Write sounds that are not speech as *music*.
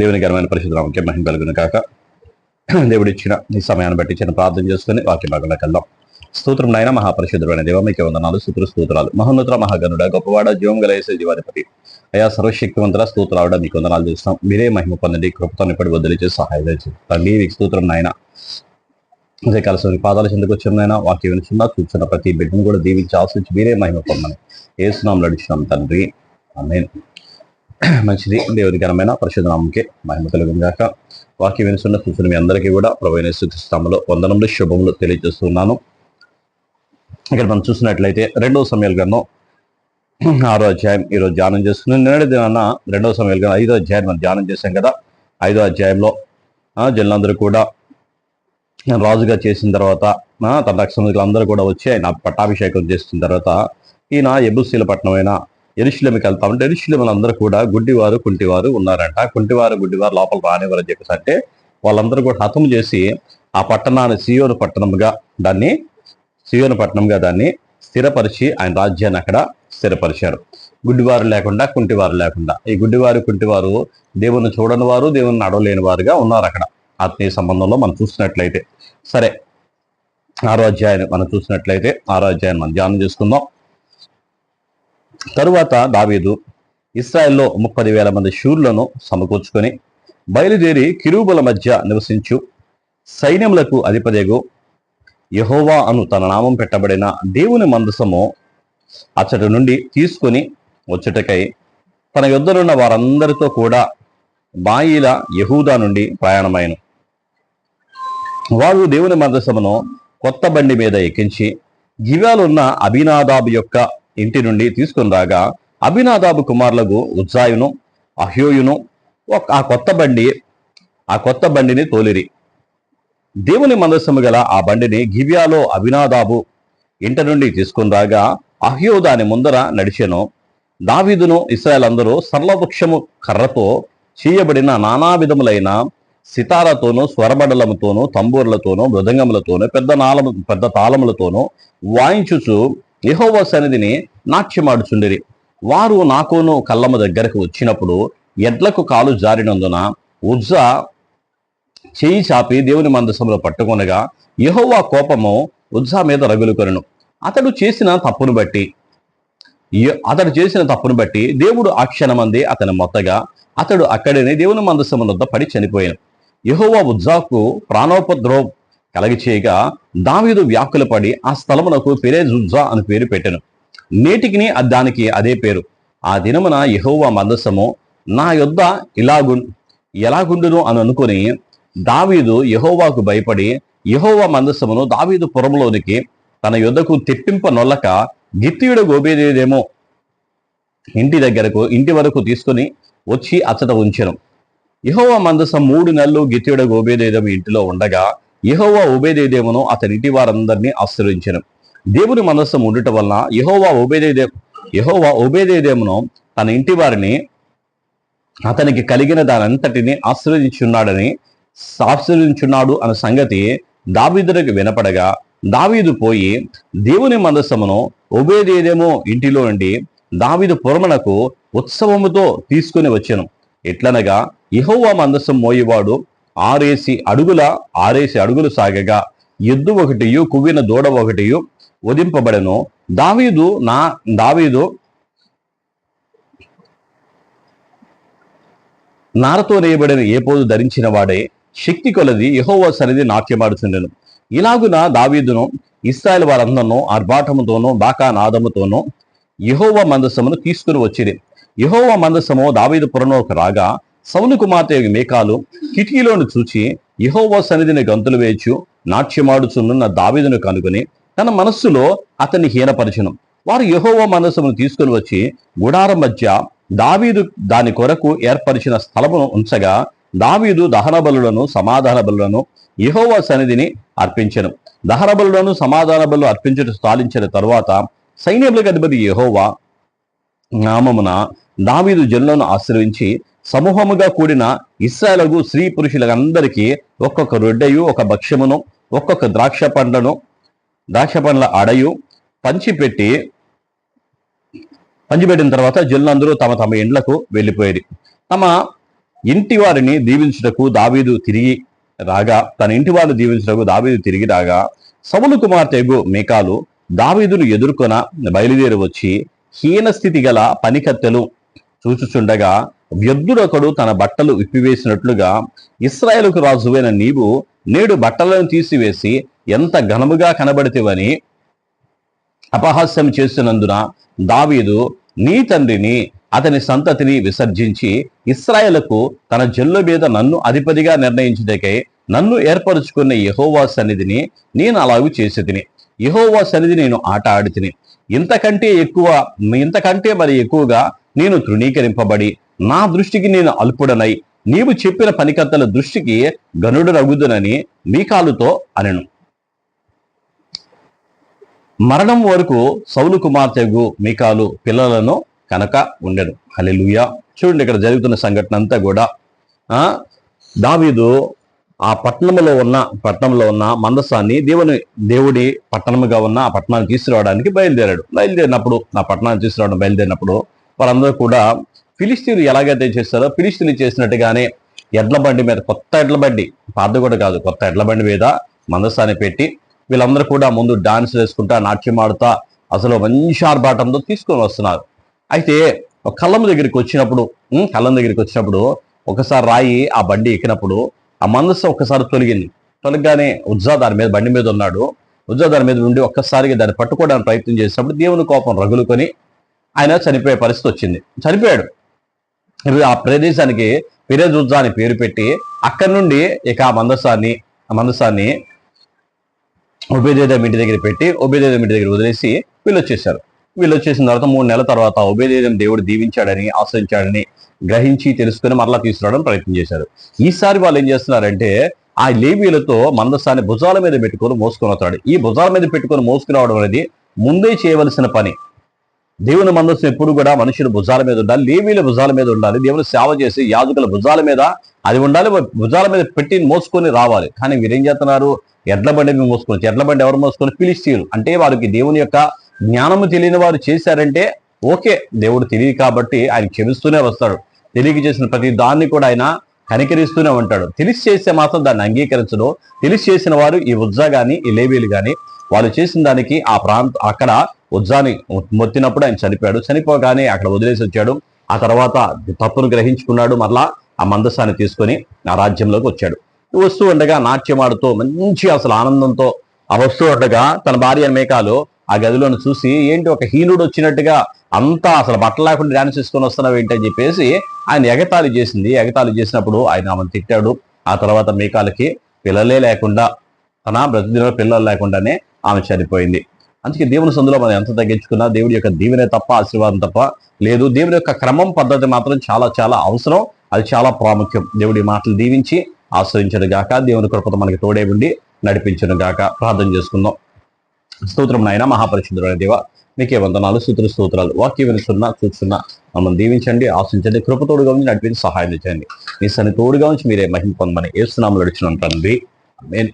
దేవుని ఘనమైన పరిశుద్ధరామకి మహిమ కలుగును కాక దేవుడు ఇచ్చిన ఈ సమయాన్ని బట్టి చిన్న ప్రార్థన చేసుకుని వాక్య భాగంలోకి వెళ్దాం. స్తోత్రం నాయన మహాపరిశుద్ధుడైన దేవ మీకు వందనాలు స్తోత్ర స్తోత్రాలు. మహోన్నత మహాగనుడ గొప్పవాడ జీవం గలేసే జీవాధిపతి. అయా సర్వశక్తివంతుల స్తోత్రావిడ మీకు వందనాలు చేస్తాం. మీరే మహిమ పొందండి కృపతో ఇప్పటి వదిలిచే సహాయం చేసి తండ్రి మీకు స్తోత్రం నాయన. అదే కలిసి పాదాలు చెందుకు వచ్చిన వాక్యం వినుచున్నా కూర్చున్న ప్రతి బిడ్డను కూడా దీవించి ఆశించి మీరే మహిమ పొందని ఏసునాం నడిచినాం తండ్రి. ఆమె *clears throat* మంచిది. దేవుని ఘనమైన పరిశుద్ధ నామంకే మహిమ కలుగును గాక. వాక్యం వినుచున్న మీ అందరికీ కూడా ప్రవీణ స్థితిస్తాములో వందనములు శుభములు తెలియజేస్తున్నాను. ఇక్కడ మనం చూసినట్లయితే రెండవ సమయాల గ్రంథం *clears throat* ఆరో అధ్యాయం ఈరోజు ధ్యానం చేస్తున్నాం. నిన్నటి దినాన రెండవ సమయాల గ్రంథం ఐదో అధ్యాయం మనం ధ్యానం చేశాం కదా. ఐదో అధ్యాయంలో జనులందరూ కూడా రాజుగా చేసిన తర్వాత తన రక్షణ అందరూ కూడా వచ్చి ఆయన పట్టాభిషేకం చేసిన తర్వాత ఈయన ఎబుశీల పట్టణమైన ఎరుశలేమికి వెళ్తా. ఉంటే ఎరుశలేములు అందరూ కూడా గుడ్డివారు కుంటివారు ఉన్నారంట. కుంటివారు గుడ్డివారు లోపల రానివారు అని చెప్పేసి అంటే వాళ్ళందరూ కూడా హతం చేసి ఆ పట్టణాన్ని సియోను పట్టణంగా దాన్ని సియోను పట్టణంగా దాన్ని స్థిరపరిచి ఆయన రాజ్యాన్ని అక్కడ స్థిరపరిచారు. గుడ్డివారు లేకుండా కుంటివారు లేకుండా. ఈ గుడ్డివారు కుంటివారు దేవుని చూడని వారు దేవుని నడవలేని వారుగా ఉన్నారు అక్కడ. ఆత్మీయ సంబంధంలో మనం చూసినట్లయితే. సరే ఆరో అధ్యాయాన్ని మనం చూసినట్లయితే ఆరో అధ్యాయాన్ని మనం ధ్యానం చేసుకుందాం. తరువాత దావీదు ఇస్రాయెల్లో ముప్పది వేల మంది శూరులను సమకూర్చుకొని బయలుదేరి కిరూబుల మధ్య నివసించు. సైన్యములకు అధిపదేగు యహోవా అను తన నామం పెట్టబడిన దేవుని మందసము అచ్చటి నుండి తీసుకొని వచ్చుటకై తన యుద్ధనున్న వారందరితో కూడా బాయిల యహూదా నుండి ప్రయాణమైన. వారు దేవుని మందసమును కొత్త బండి మీద ఎక్కించి గివ్యాలున్న అభినాదాబు యొక్క ఇంటి నుండి తీసుకుని రాగా అభినాదాబు కుమారులకు ఉజ్జాయును అహ్యోయును ఆ కొత్త బండి ఆ కొత్త బండిని తోలిరి. దేవుని మందస్సము గల ఆ బండిని గివ్యాలో అభినాదాబు ఇంటి నుండి తీసుకుని రాగా అహ్యో దాని ముందర నడిచెను. దావీదును ఇస్రాయల్ అందరూ సర్లవృక్షము కర్రతో చేయబడిన నానా విధములైన సితారతోనూ స్వరబడలముతోనూ తంబూర్లతోనూ మృదంగములతోనూ పెద్ద నాళము పెద్ద తాళములతోనూ వాయించుచు యహోవ సన్నిధిని నాట్యమాడుచుండిరి. వారు నాకోను కళ్ళమ్మ దగ్గరకు వచ్చినప్పుడు ఎడ్లకు కాలు జారినందున ఉజ్జా చేయి చాపి దేవుని మందసంలో పట్టుకొనగా యహోవా కోపము ఉజ్జా మీద రగులుకొనను. అతడు చేసిన తప్పును బట్టి అతడు చేసిన తప్పును బట్టి దేవుడు ఆ క్షణమంది అతని మొత్తగా అతడు అక్కడనే దేవుని మందసము వద్ద పడి చనిపోయాను. యహోవా ఉజ్జాకు ప్రాణోపద్రో కలగి చేయగా దావీదు వ్యాకులపడి ఆ స్థలమునకు పెరేజ్ అని పేరు పెట్టెను. నేటికిని అది దానికి అదే పేరు. ఆ దినమున యహోవా మందసము నా యొద్ద ఇలాగు ఎలాగుండును అని అనుకుని దావీదు యహోవాకు భయపడి యహోవా మందసమును దావీదు పురంలోనికి తన యొద్దకు తెప్పింప నొల్లక గిత్తీయుడు గోబేదేదేమో ఇంటి దగ్గరకు ఇంటి వరకు తీసుకుని వచ్చి అచ్చట ఉంచెను. యహోవా మందసం మూడు నెలలు గిత్తీయుడు గోబేదేదేమో ఇంటిలో ఉండగా యహోవా ఉబేదేదేమును అతని ఇంటి వారందరినీ ఆశ్రయించను. దేవుని మనస్సు ఉండటం వలన యెహోవా ఉబేదేదే యెహోవా ఉబేదేదేమును తన ఇంటి వారిని అతనికి కలిగిన దానంతటిని ఆశ్రయించున్నాడని ఆశ్రయించున్నాడు అన్న సంగతి దావీదులకు వినపడగా దావీదు పోయి దేవుని మందసమును ఉబేదేదేమో ఇంటిలో నుండి దావీదు పురమునకు ఉత్సవముతో తీసుకుని వచ్చాను. ఎట్లనగా ఇహోవా మందసం మోయేవాడు ఆరేసి అడుగుల ఆరేసి అడుగులు సాగగా ఎద్దు ఒకటియు కువ్విన దూడ ఒకటియు వధింపబడెను. దావీదు నా దావీదు నారతో నేయబడిన ఏపోదు ధరించిన వాడే శక్తి కొలది యెహోవా సన్నిధి నాట్యమాడుచుండెను. ఇలాగున దావీదును ఇస్రాయల్ వారందరినూ ఆర్భాటముతోనూ బాకా నాదముతోనూ యహోవ మందసమును తీసుకుని వచ్చింది యహోవ మందసము దావీదు పురంలోకి రాగా సౌలు కుమార్తె మేకాలు కిటికీలోను చూచి యెహోవా సన్నిధిని గంతులు వేయచ్చు నాట్యమాడుచున్న దావీదును కనుగొని తన మనస్సులో అతన్ని హీనపరచును. వారు యహోవ మనస్సును తీసుకుని వచ్చి గుడారం మధ్య దావీదు దాని కొరకు ఏర్పరిచిన స్థలమును ఉంచగా దావీదు దహన బలులను సమాధాన బలులను యెహోవా సన్నిధిని అర్పించను. దహన బలులను సమాధాన బలు అర్పించడం స్థాలించిన తరువాత సైన్యములకు అధిపతి యహోవా నామమున దావీదు జనులను ఆశ్రయించి సమూహముగా కూడిన ఇస్రాయలకు స్త్రీ పురుషులందరికీ ఒక్కొక్క రొడ్డయు ఒక భక్ష్యమును ఒక్కొక్క ద్రాక్ష పండ్లను ద్రాక్ష పండ్ల అడయు పంచిపెట్టి పంచిపెట్టిన తర్వాత జనులందరూ తమ తమ ఇండ్లకు వెళ్ళిపోయేది. తమ ఇంటి వారిని దీవించుటకు దావీదు తిరిగి రాగా తన ఇంటి వారిని దీవించుటకు దావీదు తిరిగి రాగా సవులు కుమార్తెగు మేకాలు దావీదును ఎదుర్కొన బయలుదేరి వచ్చి హీన స్థితి గల పనికత్తెలు చూచుచుండగా వ్యర్థుడొకడు తన బట్టలు విప్పివేసినట్లుగా ఇస్రాయేలుకు రాజువైన నీవు నేడు బట్టలను తీసివేసి ఎంత ఘనముగా కనబడితేవని అపహాస్యం చేసినందున దావీదు నీ తండ్రిని అతని సంతతిని విసర్జించి ఇస్రాయేలకు తన జల్లు మీద నన్ను అధిపతిగా నిర్ణయించుటకై నన్ను ఏర్పరచుకున్న యహోవా సన్నిధిని నేను అలాగూ చేసి తిని యహోవా సన్నిధి నేను ఆట ఆడి తిని ఇంతకంటే ఎక్కువ ఇంతకంటే మరి ఎక్కువగా నేను తృణీకరింపబడి నా దృష్టికి నేను అల్పుడనై నీవు చెప్పిన పనికత్తల దృష్టికి గనుడు రగుదునని మీకాలుతో అనెను. మరణం వరకు సౌలు కుమార్తెగు మీకాలు పిల్లలను కనుక ఉండెను. హలెలుయా చూడండి ఇక్కడ జరుగుతున్న సంఘటన అంతా కూడా. ఆ దావీదు ఆ పట్టణంలో ఉన్న పట్టణంలో ఉన్న మందసాన్ని దేవుని దేవుడి పట్టణముగా ఉన్న ఆ పట్టణాన్ని తీసుకురావడానికి బయలుదేరాడు. బయలుదేరినప్పుడు ఆ పట్టణాన్ని తీసుకురావడం బయలుదేరినప్పుడు వారందరూ కూడా ఫిలిస్తీన్లు ఎలాగైతే చేస్తారో ఫిలిస్తీన్లు చేసినట్టుగానే ఎడ్ల బండి మీద కొత్త ఎడ్ల బండి పాత కూడా కాదు కొత్త ఎడ్ల బండి మీద మందస్థాన్ని పెట్టి వీళ్ళందరూ కూడా ముందు డాన్స్ వేసుకుంటా నాట్యం ఆడుతా అసలు మంచి ఆర్భాటంతో తీసుకొని వస్తున్నారు. అయితే కళ్ళం దగ్గరికి వచ్చినప్పుడు కళ్ళం దగ్గరికి వచ్చినప్పుడు ఒకసారి రాయి ఆ బండి ఎక్కినప్పుడు ఆ మందస్సు ఒకసారి తొలగింది. తొలగగానే ఉజ్జా దాని మీద బండి మీద ఉన్నాడు. ఉజ్జా దాని మీద ఉండి ఒక్కసారిగా దాన్ని పట్టుకోవడానికి ప్రయత్నం చేసినప్పుడు దేవుని కోపం రగులుకొని ఆయన చనిపోయే పరిస్థితి వచ్చింది. చనిపోయాడు. ఆ ప్రదేశానికి పిరేజ్ అని పేరు పెట్టి అక్కడి నుండి ఇక ఆ మందసాన్ని ఆ మందసాన్ని ఉబేదేదం ఇంటి దగ్గర పెట్టి ఉబేదేదం ఇంటి దగ్గర వదిలేసి వీళ్ళు వచ్చేసారు వీళ్ళు వచ్చేసిన తర్వాత మూడు నెలల తర్వాత ఉబేదేదం దేవుడు దీవించాడని ఆశ్రయించాడని గ్రహించి తెలుసుకుని మరలా తీసుకురావడం ప్రయత్నం చేశారు. ఈసారి వాళ్ళు ఏం చేస్తున్నారంటే ఆ లేవీలతో మందస్సాన్ని భుజాల మీద పెట్టుకొని మోసుకొని వస్తాడు. ఈ భుజాల మీద పెట్టుకొని మోసుకురావడం అనేది ముందే చేయవలసిన పని. దేవుని మందస్సు ఎప్పుడు కూడా మనుషుల భుజాల మీద ఉండాలి లేవీల భుజాల మీద ఉండాలి. దేవుని సేవ చేసి యాజకుల భుజాల మీద అది ఉండాలి భుజాల మీద పెట్టి మోసుకొని రావాలి. కానీ వీరేం చేస్తున్నారు? ఎడ్ల బండి మీద మోసుకొని ఎడ్ల బండి ఎవరు మోసుకొని? పిలిస్తీరు అంటే వారికి దేవుని యొక్క జ్ఞానము తెలియని వారు చేశారంటే ఓకే దేవుడు తెలియదు కాబట్టి ఆయన క్షమిస్తూనే వస్తాడు. తెలియక చేసిన ప్రతి దాన్ని కూడా ఆయన కనికరిస్తూనే ఉంటాడు. తెలిసి చేస్తే మాత్రం దాన్ని అంగీకరించడు. తెలిసి చేసిన వారు ఈ ఉజ్జా కానీ ఈ లేవీలు కానీ వాళ్ళు చేసిన దానికి ఆ ప్రాంత అక్కడ ఉజ్జాని మొత్తినప్పుడు ఆయన చనిపోయాడు. చనిపోగానే అక్కడ వదిలేసి వచ్చాడు. ఆ తర్వాత తప్పును గ్రహించుకున్నాడు. మరలా ఆ మందసాన్ని తీసుకొని ఆ రాజ్యంలోకి వచ్చాడు. వస్తూ ఉండగా నాట్యమాడుతూ మంచి అసలు ఆనందంతో ఆ వస్తూ ఉండగా తన భార్య మేకాలు ఆ గదిలోను చూసి ఏంటి ఒక హీనుడు వచ్చినట్టుగా అంతా అసలు బట్టలు లేకుండా డాన్స్ చేసుకొని వస్తున్నావు ఏంటి? అని చెప్పేసి ఆయన ఎగతాళి చేసింది. ఎగతాళి చేసినప్పుడు ఆయన ఆమెను తిట్టాడు. ఆ తర్వాత మేకాలకి పిల్లలే లేకుండా తన బ్రతిదిన పిల్లలు లేకుండానే ఆమె చనిపోయింది. అందుకే దేవుని సందులో మనం ఎంత తగ్గించుకున్నా దేవుడి యొక్క దీవెనే తప్ప ఆశీర్వాదం తప్ప లేదు. దేవుడి యొక్క క్రమం పద్ధతి మాత్రం చాలా చాలా అవసరం. అది చాలా ప్రాముఖ్యం. దేవుడి మాటలు దీవించి ఆశ్రయించను గాక. దేవుని కృపతో మనకి తోడే ఉండి నడిపించను గాక. ప్రార్థన చేసుకుందాం. స్తోత్రం నాయన మహాపరిశుద్ధుడైన దేవ మీకే వందనాలు సూత్ర స్తోత్రాలు. వాక్య వినిస్తున్నా చూస్తున్నా మమ్మల్ని దీవించండి ఆశించండి కృపతోడుగా ఉంచి నడిపించి సహాయం చేయండి. మీ సన్ని తోడుగా ఉంచి మీరే మహిమ పొందమని ఏసునామలు నడిచిన తండ్రి. నేను